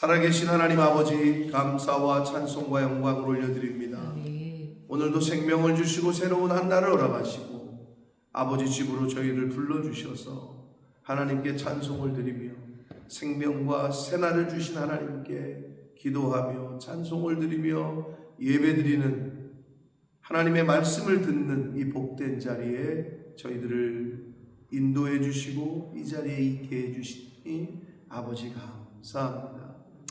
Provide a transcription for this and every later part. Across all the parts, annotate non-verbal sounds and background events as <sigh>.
살아계신 하나님 아버지 감사와 찬송과 영광을 올려드립니다. 네. 오늘도 생명을 주시고 새로운 한 날을 허락하시고 아버지 집으로 저희를 불러주셔서 하나님께 찬송을 드리며 생명과 새날을 주신 하나님께 기도하며 찬송을 드리며 예배드리는 하나님의 말씀을 듣는 이 복된 자리에 저희들을 인도해 주시고 이 자리에 있게 해 주시니 아버지 감사합니다.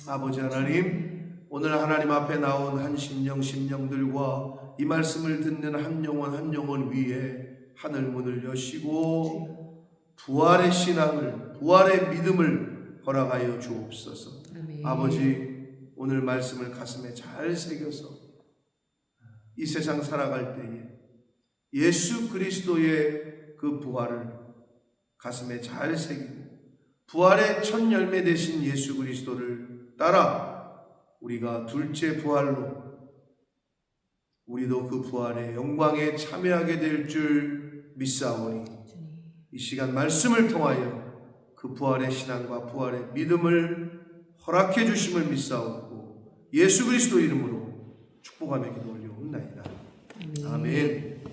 아버지 하나님 오늘 하나님 앞에 나온 한 심령 심령들과 이 말씀을 듣는 한 영혼 한 영혼 위에 하늘 문을 여시고 부활의 신앙을 부활의 믿음을 허락하여 주옵소서. 아멘. 아버지 오늘 말씀을 가슴에 잘 새겨서 이 세상 살아갈 때에 예수 그리스도의 그 부활을 가슴에 잘 새기고 부활의 첫 열매 되신 예수 그리스도를 따라 우리가 둘째 부활로 우리도 그 부활의 영광에 참여하게 될 줄 믿사오니. 이 시간 말씀을 통하여 그 부활의 신앙과 부활의 믿음을 허락해 주심을 믿사오고 예수 그리스도 이름으로 축복하며 기도 올려옵나이다. 아멘.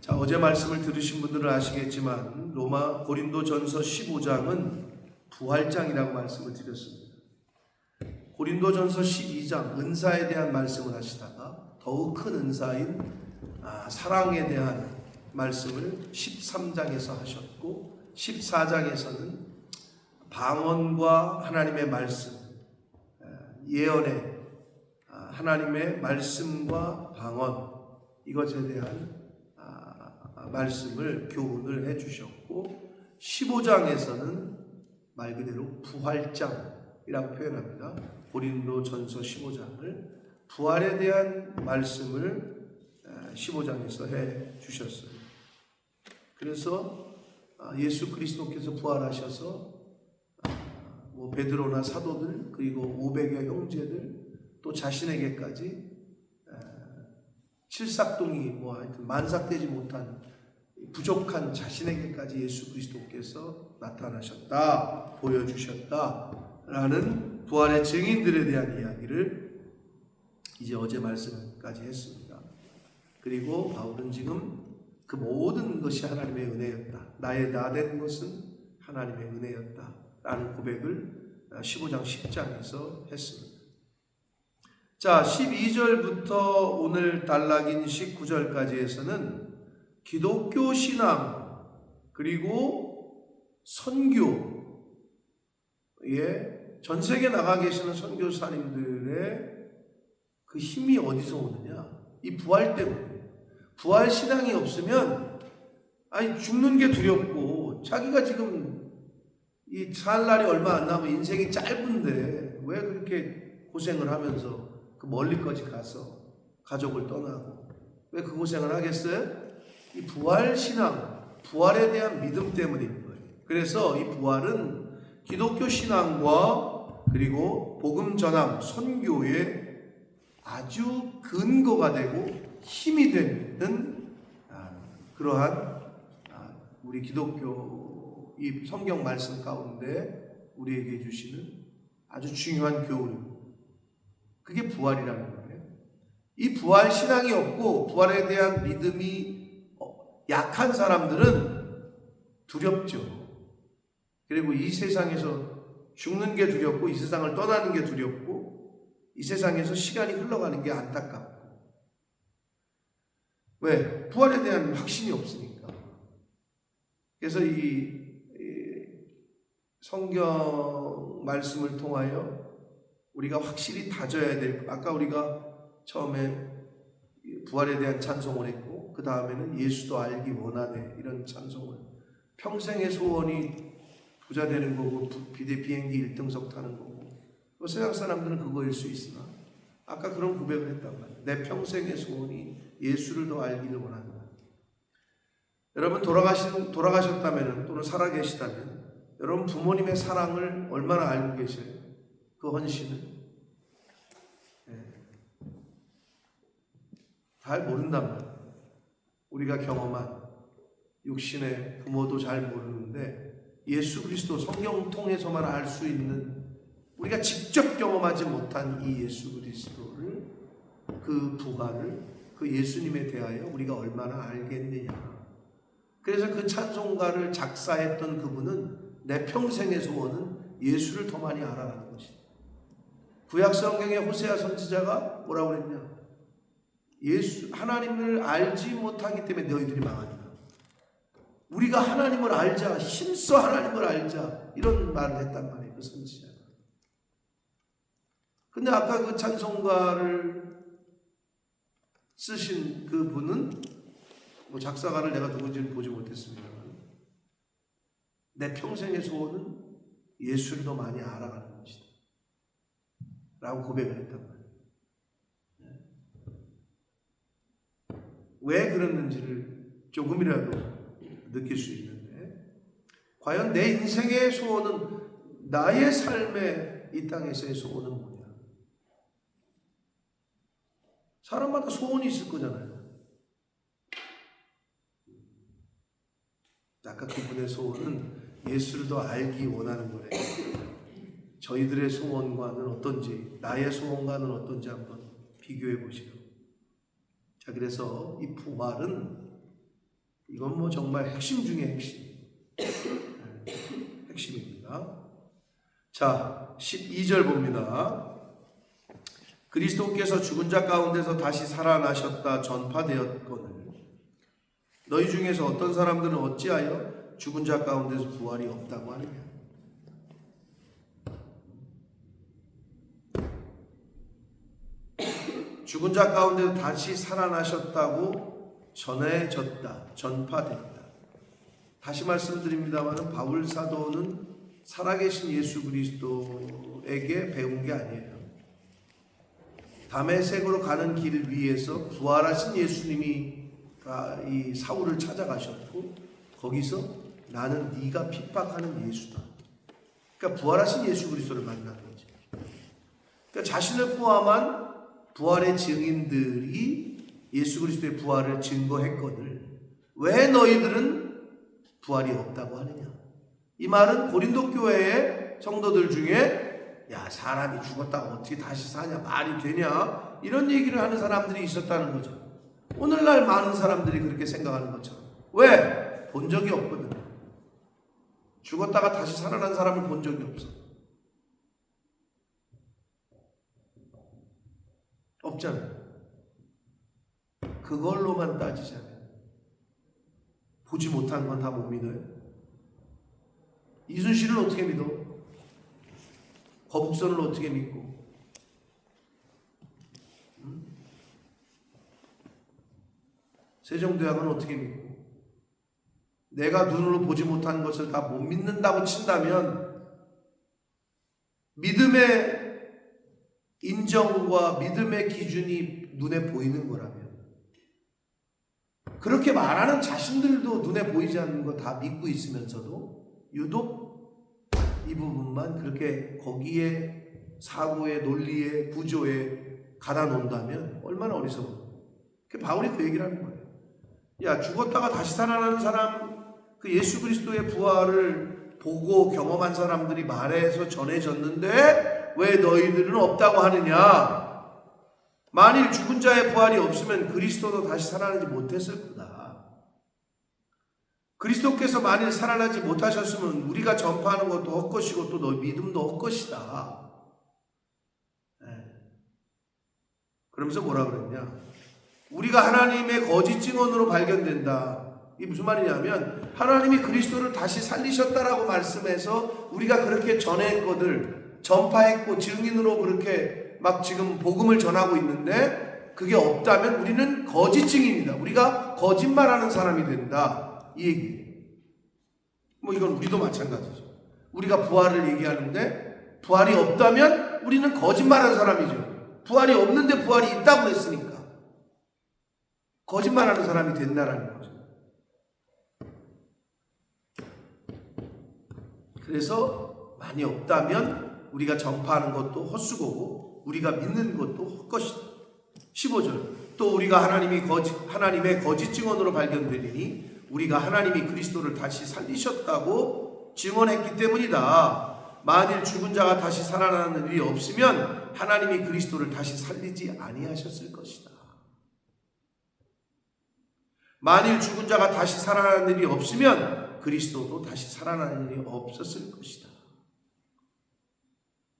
자, 어제 말씀을 들으신 분들은 아시겠지만 로마 고린도 전서 15장은 부활장이라고 말씀을 드렸습니다. 고린도 전서 12장 은사에 대한 말씀을 하시다가 더욱 큰 은사인 아, 사랑에 대한 말씀을 13장에서 하셨고 14장에서는 방언과 하나님의 말씀, 아, 예언의 아, 하나님의 말씀과 방언 이것에 대한 아, 말씀을 교훈을 해 주셨고 15장에서는 말 그대로 부활장이라고 표현합니다. 고린도 전서 15장을 부활에 대한 말씀을 15장에서 해 주셨어요. 그래서 아, 예수 그리스도께서 부활하셔서 아, 뭐 베드로나 사도들 그리고 500여 형제들 또 자신에게까지 칠삭동이 뭐 하여튼 만삭되지 못한 부족한 자신에게까지 예수 그리스도께서 나타나셨다 보여주셨다 라는 부활의 증인들에 대한 이야기를 이제 어제 말씀까지 했습니다. 그리고 바울은 지금 그 모든 것이 하나님의 은혜였다. 나의 나 된 것은 하나님의 은혜였다. 라는 고백을 15장 10장에서 했습니다. 자, 12절부터 오늘 단락인 19절까지에서는 기독교 신앙 그리고 선교에 전 세계 나가 계시는 선교사님들의 그 힘이 어디서 오느냐? 이 부활 때문에. 부활 신앙이 없으면 아니 죽는 게 두렵고 자기가 지금 이 살 날이 얼마 안 남은 인생이 짧은데 왜 그렇게 고생을 하면서 그 멀리까지 가서 가족을 떠나고 왜 그 고생을 하겠어요? 이 부활 신앙, 부활에 대한 믿음 때문인 거예요. 그래서 이 부활은 기독교 신앙과 그리고 복음 전함, 선교의 아주 근거가 되고 힘이 되는 아, 그러한 아, 우리 기독교 이 성경 말씀 가운데 우리에게 주시는 아주 중요한 교훈. 그게 부활이라는 거예요. 이 부활 신앙이 없고 부활에 대한 믿음이 어, 약한 사람들은 두렵죠. 그리고 이 세상에서 죽는 게 두렵고 이 세상을 떠나는 게 두렵고 이 세상에서 시간이 흘러가는 게 안타깝고 왜? 부활에 대한 확신이 없으니까. 그래서 이, 이 성경 말씀을 통하여 우리가 확실히 다져야 될 아까 우리가 처음에 부활에 대한 찬송을 했고 그 다음에는 예수도 알기 원하네 이런 찬송을 평생의 소원이 부자 되는 거고 비대 비행기 1등석 타는 거고 뭐 세상 사람들은 그거일 수 있으나 아까 그런 고백을 했단 말이에요. 내 평생의 소원이 예수를 더 알기를 원한다. 여러분 돌아가신 돌아가셨다면 또는 살아 계시다면 여러분 부모님의 사랑을 얼마나 알고 계세요? 그 헌신을 예. 잘 모른단 말이에요. 우리가 경험한 육신의 부모도 잘 모르는데 예수 그리스도 성경 통해서만 알 수 있는 우리가 직접 경험하지 못한 이 예수 그리스도를 그 부활을 그 예수님에 대하여 우리가 얼마나 알겠느냐. 그래서 그 찬송가를 작사했던 그분은 내 평생의 소원은 예수를 더 많이 알아가는 것이다. 구약 성경의 호세아 선지자가 뭐라고 그랬냐? 예수 하나님을 알지 못하기 때문에 너희들이 망한다. 우리가 하나님을 알자, 힘써 하나님을 알자 이런 말을 했단 말이에요. 그 선지자가. 근데 아까 그 찬송가를 쓰신 그 분은 뭐 작사가를 내가 누군지는 보지 못했습니다만 내 평생의 소원은 예수를 더 많이 알아가는 것이다. 라고 고백을 했단 말이에요. 왜 그랬는지를 조금이라도 느낄 수 있는데 과연 내 인생의 소원은 나의 삶의 이 땅에서의 소원은 뭐냐? 사람마다 소원이 있을 거잖아요. 아까 그분의 소원은 예수를 더 알기 원하는 거래요. 저희들의 소원과는 어떤지, 나의 소원과는 어떤지 한번 비교해 보시오. 자, 그래서 이 부활은 이건 뭐 정말 핵심 중의 핵심. 네, 핵심입니다. 자, 12절 봅니다. 그리스도께서 죽은 자 가운데서 다시 살아나셨다 전파되었거늘 너희 중에서 어떤 사람들은 어찌하여 죽은 자 가운데서 부활이 없다고 하느냐 죽은 자 가운데서 다시 살아나셨다고 전해졌다 전파됐다 다시 말씀드립니다만 바울 사도는 살아계신 예수 그리스도에게 배운 게 아니에요 담에색으로 가는 길 위에서 부활하신 예수님이 이 사울을 찾아가셨고 거기서 나는 네가 핍박하는 예수다. 그러니까 부활하신 예수 그리스도를 만난 거지. 그러니까 자신을 포함한 부활의 증인들이 예수 그리스도의 부활을 증거했거늘 왜 너희들은 부활이 없다고 하느냐? 이 말은 고린도 교회의 성도들 중에 야 사람이 죽었다고 어떻게 다시 사냐 말이 되냐 이런 얘기를 하는 사람들이 있었다는 거죠. 오늘날 많은 사람들이 그렇게 생각하는 것처럼 왜? 본 적이 없거든. 죽었다가 다시 살아난 사람을 본 적이 없어. 없잖아요. 그걸로만 따지자면 보지 못한 건 다 못 믿어요. 이순신을 어떻게 믿어? 거북선을 어떻게 믿고? 세종대왕은 어떻게 믿고? 내가 눈으로 보지 못한 것을 다 못 믿는다고 친다면 믿음의 인정과 믿음의 기준이 눈에 보이는 거라면 그렇게 말하는 자신들도 눈에 보이지 않는 거 다 믿고 있으면서도 유독 이 부분만 그렇게 거기에 사고의 논리의 구조에 가다 놓는다면 얼마나 어리석어. 그 바울이 그 얘기를 하는 거예요. 야 죽었다가 다시 살아나는 사람 그 예수 그리스도의 부활을 보고 경험한 사람들이 말해서 전해졌는데 왜 너희들은 없다고 하느냐? 만일 죽은 자의 부활이 없으면 그리스도도 다시 살아나지 못했을 거다. 그리스도께서 만일 살아나지 못하셨으면 우리가 전파하는 것도 헛것이고 또 너 믿음도 헛것이다. 네. 그러면서 뭐라 그랬냐? 우리가 하나님의 거짓 증언으로 발견된다. 이 무슨 말이냐면 하나님이 그리스도를 다시 살리셨다라고 말씀해서 우리가 그렇게 전했거들 전파했고 증인으로 그렇게 막 지금 복음을 전하고 있는데 그게 없다면 우리는 거짓 증인이다. 우리가 거짓말하는 사람이 된다. 이 얘기예요. 뭐 이건 우리도 마찬가지죠. 우리가 부활을 얘기하는데 부활이 없다면 우리는 거짓말하는 사람이죠. 부활이 없는데 부활이 있다고 했으니까. 거짓말하는 사람이 된다라는 거죠. 그래서 많이 없다면 우리가 전파하는 것도 헛수고고 우리가 믿는 것도 헛것이다. 15절. 또 우리가 하나님이 거짓 하나님의 거짓 증언으로 발견되리니 우리가 하나님이 그리스도를 다시 살리셨다고 증언했기 때문이다. 만일 죽은 자가 다시 살아나는 일이 없으면 하나님이 그리스도를 다시 살리지 아니하셨을 것이다. 만일 죽은 자가 다시 살아나는 일이 없으면 그리스도도 다시 살아나는 일이 없었을 것이다.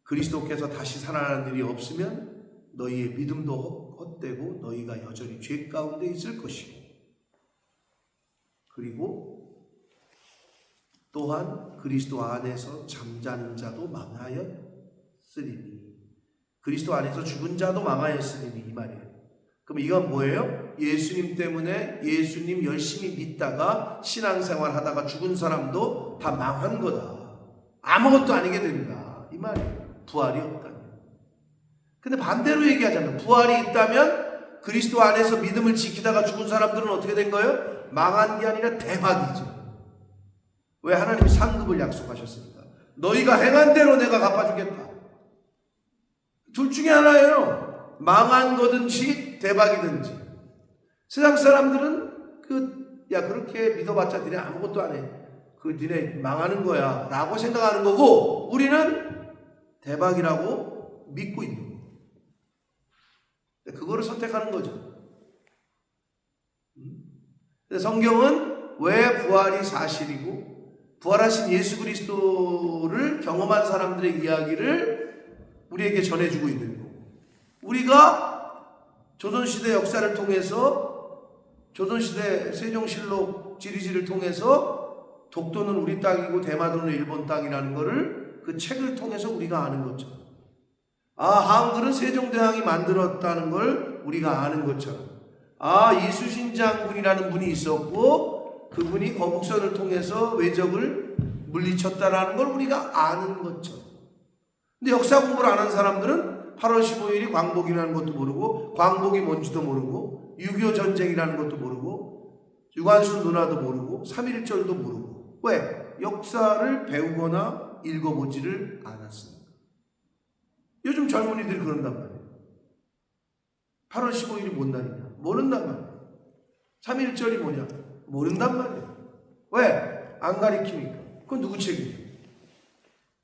그리스도께서 다시 살아나는 일이 없으면 너희의 믿음도 헛되고 너희가 여전히 죄 가운데 있을 것이고 그리고 또한 그리스도 안에서 잠자는 자도 망하였으리니 그리스도 안에서 죽은 자도 망하였으리니 이 말이에요. 그럼 이건 뭐예요? 예수님 때문에 예수님 열심히 믿다가 신앙생활 하다가 죽은 사람도 다 망한 거다. 아무것도 아니게 된다. 이 말이에요. 부활이 없다면. 근데 반대로 얘기하자면 부활이 있다면 그리스도 안에서 믿음을 지키다가 죽은 사람들은 어떻게 된 거예요? 망한 게 아니라 대박이죠. 왜 하나님이 상급을 약속하셨습니까? 너희가 행한 대로 내가 갚아주겠다. 둘 중에 하나예요. 망한 거든지 대박이든지. 세상 사람들은 그, 야, 그렇게 믿어봤자 니네 아무것도 안 해. 그 니네 망하는 거야. 라고 생각하는 거고, 우리는 대박이라고 믿고 있는 거예요. 그거를 선택하는 거죠. 음? 근데 성경은 왜 부활이 사실이고, 부활하신 예수 그리스도를 경험한 사람들의 이야기를 우리에게 전해주고 있는 거고, 우리가 조선시대 역사를 통해서 조선시대 세종실록 지리지를 통해서 독도는 우리 땅이고 대마도는 일본 땅이라는 것을 그 책을 통해서 우리가 아는 거죠. 아, 한글은 세종대왕이 만들었다는 걸 우리가 아는 것처럼. 아, 이수신 장군이라는 분이 있었고 그분이 거북선을 통해서 외적을 물리쳤다라는 걸 우리가 아는 것처럼. 근데 역사 공부를 안 한 사람들은 8월 15일이 광복이라는 것도 모르고 광복이 뭔지도 모르고 6.25 전쟁이라는 것도 모르고 유관순 누나도 모르고 3.1절도 모르고 왜? 역사를 배우거나 읽어보지를 않았습니다. 요즘 젊은이들이 그런단 말이에요. 8월 15일이 뭔 날이냐? 모른단 말이에요. 3.1절이 뭐냐? 모른단 말이에요. 왜? 안 가리키니까. 그건 누구 책임이에요?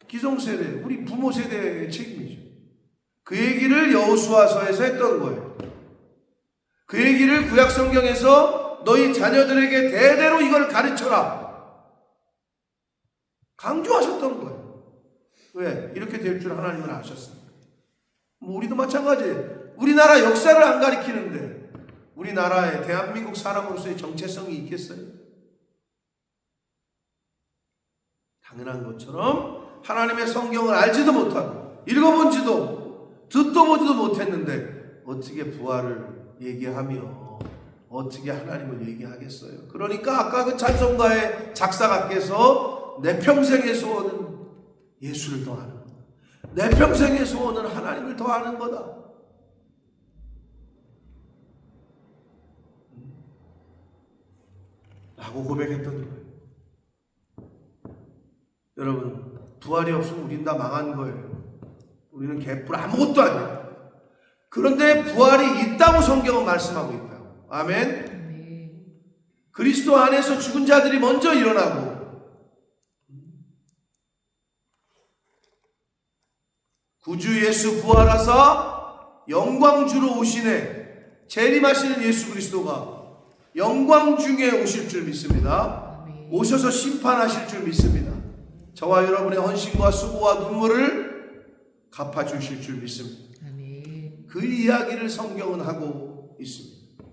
기성세대, 우리 부모 세대의 책임이죠. 그 얘기를 여호수아서에서 했던 거예요. 그 얘기를 구약 성경에서 너희 자녀들에게 대대로 이걸 가르쳐라. 강조하셨던 거예요. 왜? 이렇게 될 줄 하나님은 아셨습니다. 뭐 우리도 마찬가지예요. 우리나라 역사를 안 가리키는데 우리나라의 대한민국 사람으로서의 정체성이 있겠어요? 당연한 것처럼 하나님의 성경을 알지도 못하고 읽어본지도 듣도 보지도 못했는데 어떻게 부활을 얘기하며 어떻게 하나님을 얘기하겠어요? 그러니까 아까 그 찬송가의 작사가께서 내 평생의 소원은 예수를 더 아는 거다. 내 평생의 소원은 하나님을 더 아는 거다. 라고 고백했던 거예요. 여러분, 부활이 없으면 우린 다 망한 거예요. 우리는 개뿔 아무것도 아니에요. 그런데 부활이 있다고 성경은 말씀하고 있다고. 아멘. 그리스도 안에서 죽은 자들이 먼저 일어나고 구주 예수 부활하사 영광주로 오시네. 재림하시는 예수 그리스도가 영광 중에 오실 줄 믿습니다. 오셔서 심판하실 줄 믿습니다. 저와 여러분의 헌신과 수고와 눈물을 갚아주실 줄 믿습니다. 그 이야기를 성경은 하고 있습니다.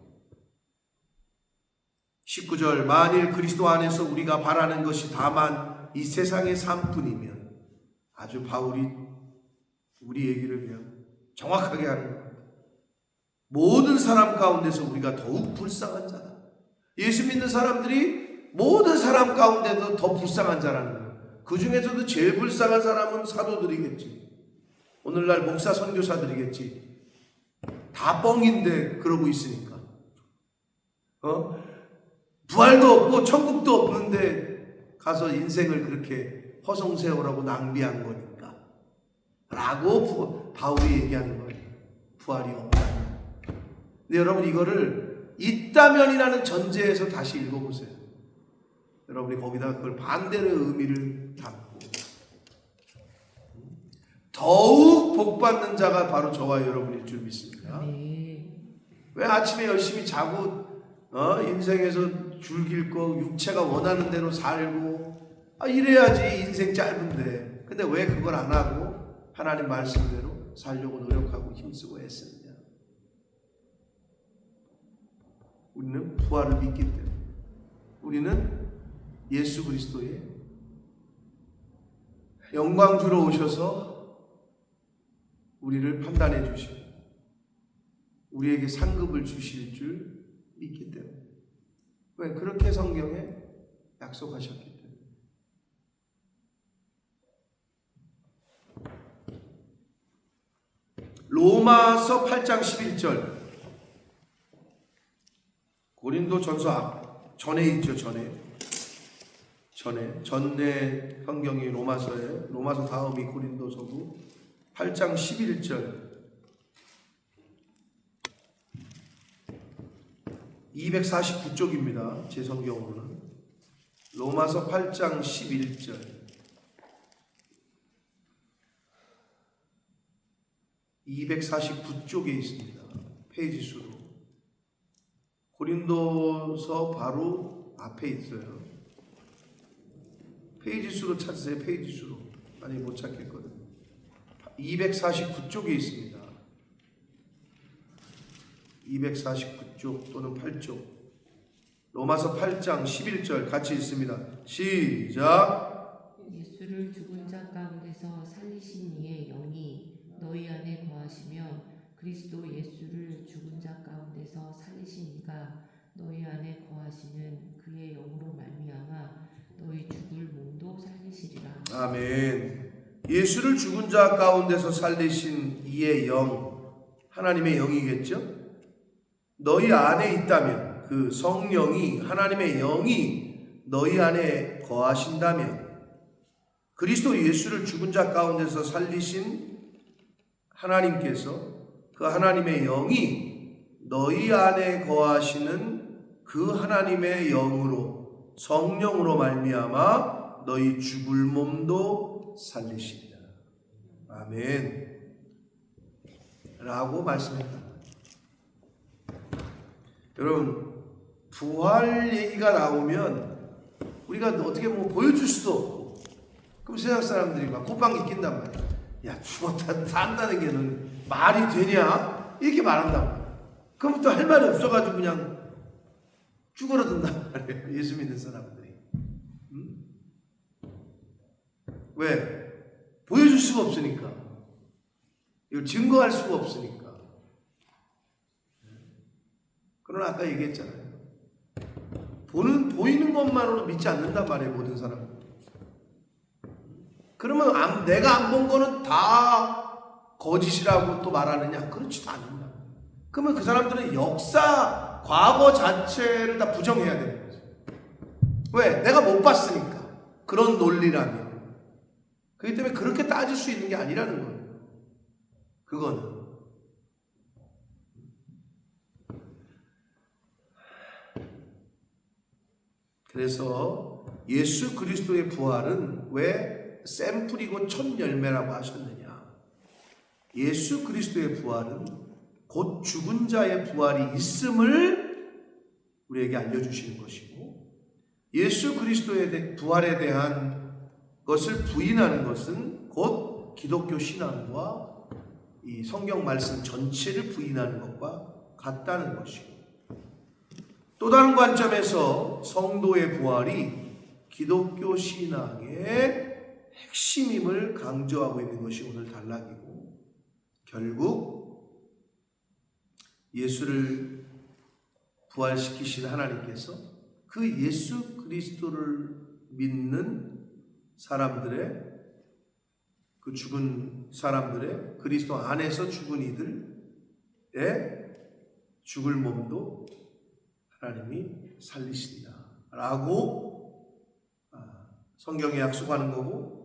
19절 만일 그리스도 안에서 우리가 바라는 것이 다만 이 세상의 삶뿐이면 아주 바울이 우리 얘기를 그냥 정확하게 하는 거예요. 모든 사람 가운데서 우리가 더욱 불쌍한 자다. 예수 믿는 사람들이 모든 사람 가운데도 더 불쌍한 자라는 거예요. 그 중에서도 제일 불쌍한 사람은 사도들이겠지. 오늘날 목사 선교사들이겠지. 다 뻥인데 그러고 있으니까. 어? 부활도 없고 천국도 없는데 가서 인생을 그렇게 허송세월하고 낭비한 거니까. 라고 바울이 얘기하는 거예요. 부활이 없다. 근데 여러분 이거를 있다면이라는 전제에서 다시 읽어보세요. 여러분이 거기다 그걸 반대로 의미를 담고 더욱 복받는 자가 바로 저와 여러분일 줄 믿습니다. 네. 왜 아침에 열심히 자고 어? 인생에서 줄길 거 육체가 원하는 대로 살고 아, 이래야지 인생 짧은데 근데 왜 그걸 안 하고 하나님 말씀대로 살려고 노력하고 힘쓰고 애쓰느냐? 우리는 부활을 믿기 때문에. 우리는 예수 그리스도의 영광 주로 오셔서 우리를 판단해 주시고 우리에게 상급을 주실 줄 믿기 때문에. 왜 그렇게 성경에 약속하셨기 때문에 로마서 8장 11절. 고린도 전서 앞 전에 있죠 전에. 전에 전내 성경이 로마서에 로마서 다음이 고린도서고 8장 11절. 249쪽입니다. 제 성경으로는. 로마서 8장 11절 249쪽에 있습니다. 페이지 수로 고린도서 바로 앞에 있어요. 페이지 수로 찾으세요. 페이지 수로 많이 못 찾겠거든요. 249쪽에 있습니다. 249쪽 또는 8쪽 로마서 8장 11절 같이 있습니다. 시작 예수를 죽은 자 가운데서 살리신 이의 영이 너희 안에 거하시며 그리스도 예수를 죽은 자 가운데서 살리신 이가 너희 안에 거하시는 그의 영으로 말미암아 너희 죽을 몸도 살리시리라. 아멘 예수를 죽은 자 가운데서 살리신 이의 영 하나님의 영이겠죠? 너희 안에 있다면 그 성령이 하나님의 영이 너희 안에 거하신다면 그리스도 예수를 죽은 자 가운데서 살리신 하나님께서 그 하나님의 영이 너희 안에 거하시는 그 하나님의 영으로 성령으로 말미암아 너희 죽을 몸도 살리시리라. 아멘. 라고 말씀했다. 여러분 부활 얘기가 나오면 우리가 어떻게 뭐 보여줄 수도 없고 그럼 세상 사람들이 막 콧방귀 낀단 말이야 야 죽었다 산다는 게넌 말이 되냐 이렇게 말이야 그럼 또 할 말이 없어가지고 그냥 쭈그러든단 말이에요 <laughs> 예수 믿는 사람들이 응? 왜? 보여줄 수가 없으니까 이걸 증거할 수가 없으니까 그러나 아까 얘기했잖아요. 보는 보이는 것만으로 믿지 않는단 말이에요, 모든 사람. 그러면 안- 내가 안 본 거는 다 거짓이라고 또 말하느냐? 그렇지도 않는다. 그러면 그 사람들은 역사, 과거 자체를 다 부정해야 되는 거죠. 왜? 내가 못 봤으니까. 그런 논리라면. 그렇기 때문에 그렇게 따질 수 있는 게 아니라는 거예요. 그거는. 그래서 예수 그리스도의 부활은 왜 샘플이고 첫 열매라고 하셨느냐? 예수 그리스도의 부활은 곧 죽은 자의 부활이 있음을 우리에게 알려주시는 것이고 예수 그리스도의 대- 부활에 대한 것을 부인하는 것은 곧 기독교 신앙과 이 성경 말씀 전체를 부인하는 것과 같다는 것이고 또 다른 관점에서 성도의 부활이 기독교 신앙의 핵심임을 강조하고 있는 것이 오늘 단락이고 결국 예수를 부활시키신 하나님께서 그 예수 그리스도를 믿는 사람들의 그 죽은 사람들의 그리스도 안에서 죽은 이들의 죽을 몸도 하나님이 살리신다. 라고 아, 성경에 약속하는 거고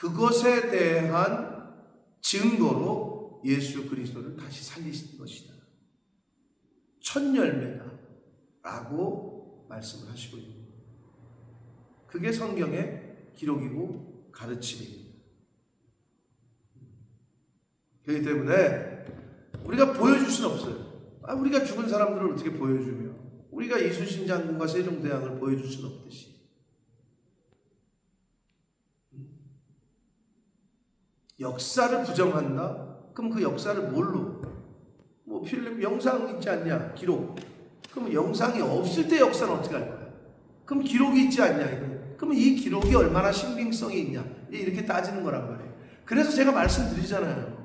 그것에 대한 증거로 예수 그리스도를 다시 살리신 것이다. 첫 열매다. 라고 말씀을 하시고 있는 거예요. 그게 성경의 기록이고 가르침입니다. 그렇기 때문에 우리가 보여줄 수는 없어요. 아, 우리가 죽은 사람들을 어떻게 보여주며 우리가 이순신 장군과 세종대왕을 보여줄 수는 없듯이 역사를 부정한다? 그럼 그 역사를 뭘로? 뭐 필름 영상 있지 않냐? 기록. 그럼 영상이 없을 때 역사는 어떻게 할 거야? 그럼 기록이 있지 않냐? 이거. 그러면 이 기록이 얼마나 신빙성이 있냐? 이렇게 따지는 거란 말이에요. 그래서 제가 말씀드리잖아요.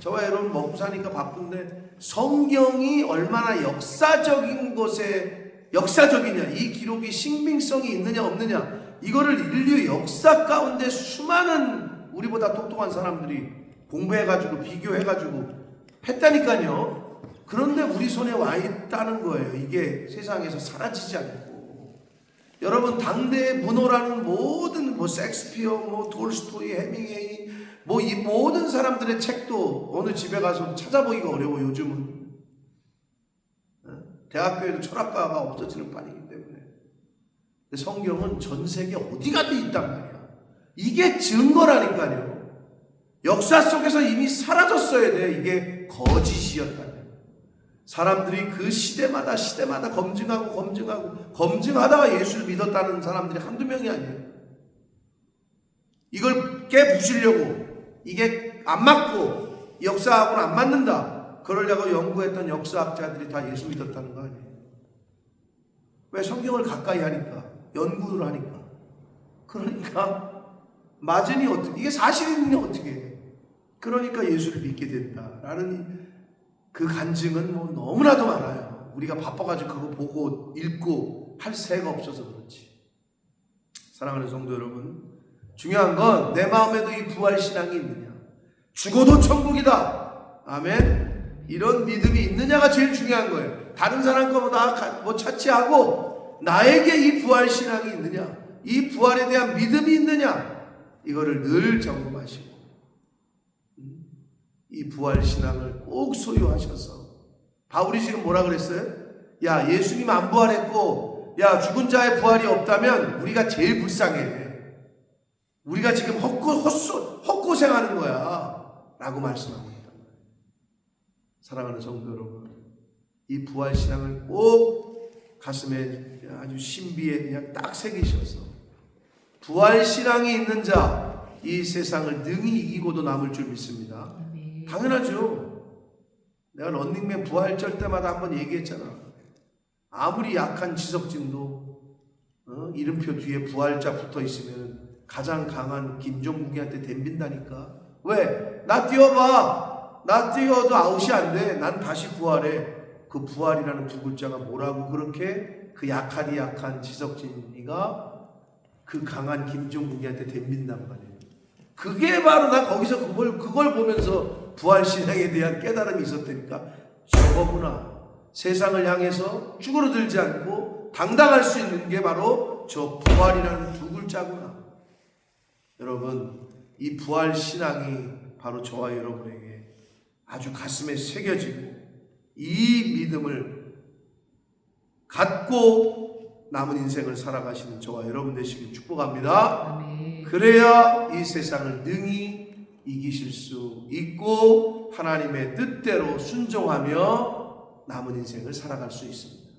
저와 여러분 먹고 사니까 바쁜데 성경이 얼마나 역사적인 것에 역사적이냐, 이 기록이 신빙성이 있느냐 없느냐, 이거를 인류 역사 가운데 수많은 우리보다 똑똑한 사람들이 공부해가지고 비교해가지고 했다니까요. 그런데 우리 손에 와 있다는 거예요. 이게 세상에서 사라지지 않고. 여러분 당대의 문호라는 모든 뭐 섹스피어, 뭐 돌스토이, 해밍웨이, 뭐 이 모든 사람들의 책도 어느 집에 가서 찾아보기가 어려워 요즘은. 어? 대학교에도 철학과가 없어지는 판이기 때문에. 성경은 전 세계 어디 가도 있단 말이야. 이게 증거라니까요. 역사 속에서 이미 사라졌어야 돼. 이게 거짓이었다면. 사람들이 그 시대마다 시대마다 검증하고 검증하고 검증하다가 예수를 믿었다는 사람들이 한두 명이 아니에요. 이걸 깨부시려고 이게 안 맞고 역사하고는 안 맞는다. 그러려고 연구했던 역사학자들이 다 예수 믿었다는 거 아니에요. 왜 성경을 가까이 하니까 연구를 하니까 그러니까 맞으니 어떻게 이게 사실이니 어떻게 해. 그러니까 예수를 믿게 된다라는 그 간증은 뭐 너무나도 많아요. 우리가 바빠가지고 그거 보고 읽고 할 새가 없어서 그렇지. 사랑하는 성도 여러분, 중요한 건 내 마음에도 이 부활 신앙이 있느냐. 죽어도 천국이다. 아멘. 이런 믿음이 있느냐가 제일 중요한 거예요. 다른 사람 거보다 가- 뭐 차치하고 나에게 이 부활 신앙이 있느냐, 이 부활에 대한 믿음이 있느냐, 이거를 늘 점검하시고 이 부활 신앙을 꼭 소유하셔서 바울이 지금 뭐라 그랬어요? 야 예수님 안 부활했고 야 죽은 자의 부활이 없다면 우리가 제일 불쌍해. 우리가 지금 헛고 헛소 헛고생하는 거야라고 말씀합니다. 사랑하는 성도 여러분, 이 부활 신앙을 꼭 가슴에 아주 신비에 그냥 딱 새기셔서 부활 신앙이 있는 자 이 세상을 능히 이기고도 남을 줄 믿습니다. 당연하죠. 내가 런닝맨 부활절 때마다 한번 얘기했잖아. 아무리 약한 지석진도 어? 이름표 뒤에 부활자 붙어 있으면 가장 강한 김종국이한테 덤빈다니까. 왜? 나 뛰어봐. 나 뛰어도 아웃이 안 돼. 난 다시 부활해. 그 부활이라는 두 글자가 뭐라고 그렇게 그 약하디 약한 지석진이가 그 강한 김종국이한테 덤빈단 말이에요. 그게 바로 나 거기서 그걸 그걸 보면서 부활 신앙에 대한 깨달음이 있었다니까? 저거구나. 세상을 향해서 쭈그러들지 않고 당당할 수 있는 게 바로 저 부활이라는 두 글자구나. 여러분 이 부활 신앙이 바로 저와 여러분에게 아주 가슴에 새겨지고 이 믿음을 갖고 남은 인생을 살아가시는 저와 여러분 되시길 축복합니다. 아멘. 그래야 이 세상을 능히 이기실 수 있고 하나님의 뜻대로 순종하며 남은 인생을 살아갈 수 있습니다.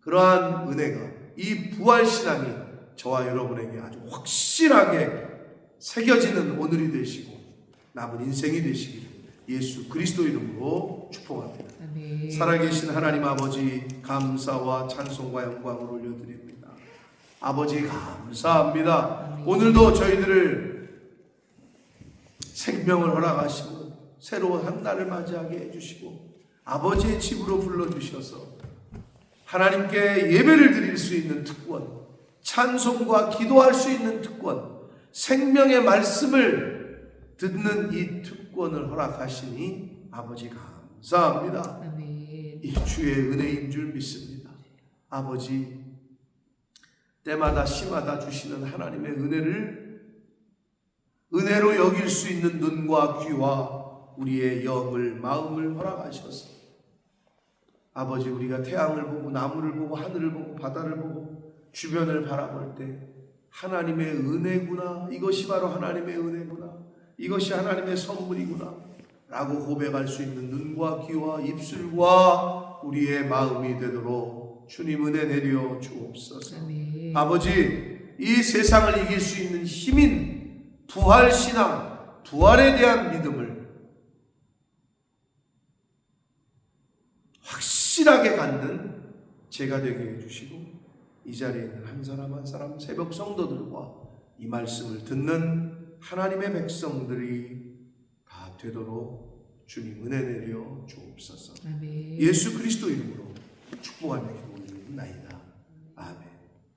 그러한 은혜가 이 부활 신앙이 저와 여러분에게 아주 확실하게 새겨지는 오늘이 되시고 남은 인생이 되시기를 예수 그리스도 이름으로 축복합니다. 아멘. 살아계신 하나님 아버지 감사와 찬송과 영광을 올려드립니다. 아버지 감사합니다. 오늘도 저희들을 생명을 허락하시고 새로운 한 날을 맞이하게 해주시고 아버지의 집으로 불러주셔서 하나님께 예배를 드릴 수 있는 특권, 찬송과 기도할 수 있는 특권, 생명의 말씀을 듣는 이 특권을 허락하시니 아버지 감사합니다. 아멘. 이 주의 은혜인 줄 믿습니다. 아버지, 때마다 시마다 주시는 하나님의 은혜를 은혜로 여길 수 있는 눈과 귀와 우리의 영을, 마음을 허락하셔서 아버지, 우리가 태양을 보고 나무를 보고 하늘을 보고 바다를 보고 주변을 바라볼 때 하나님의 은혜구나. 이것이 바로 하나님의 은혜구나. 이것이 하나님의 선물이구나. 라고 고백할 수 있는 눈과 귀와 입술과 우리의 마음이 되도록 주님 은혜 내려 주옵소서. 아멘. 아버지, 이 세상을 이길 수 있는 힘인 부활 신앙, 부활에 대한 믿음을 확실하게 갖는 제가 되게 해주시고 이 자리에 있는 한 사람 한 사람 새벽 성도들과 이 말씀을 듣는 하나님의 백성들이 다 되도록 주님 은혜 내려 주옵소서. 아멘. 예수 그리스도 이름으로 기 도드립니다. 아멘.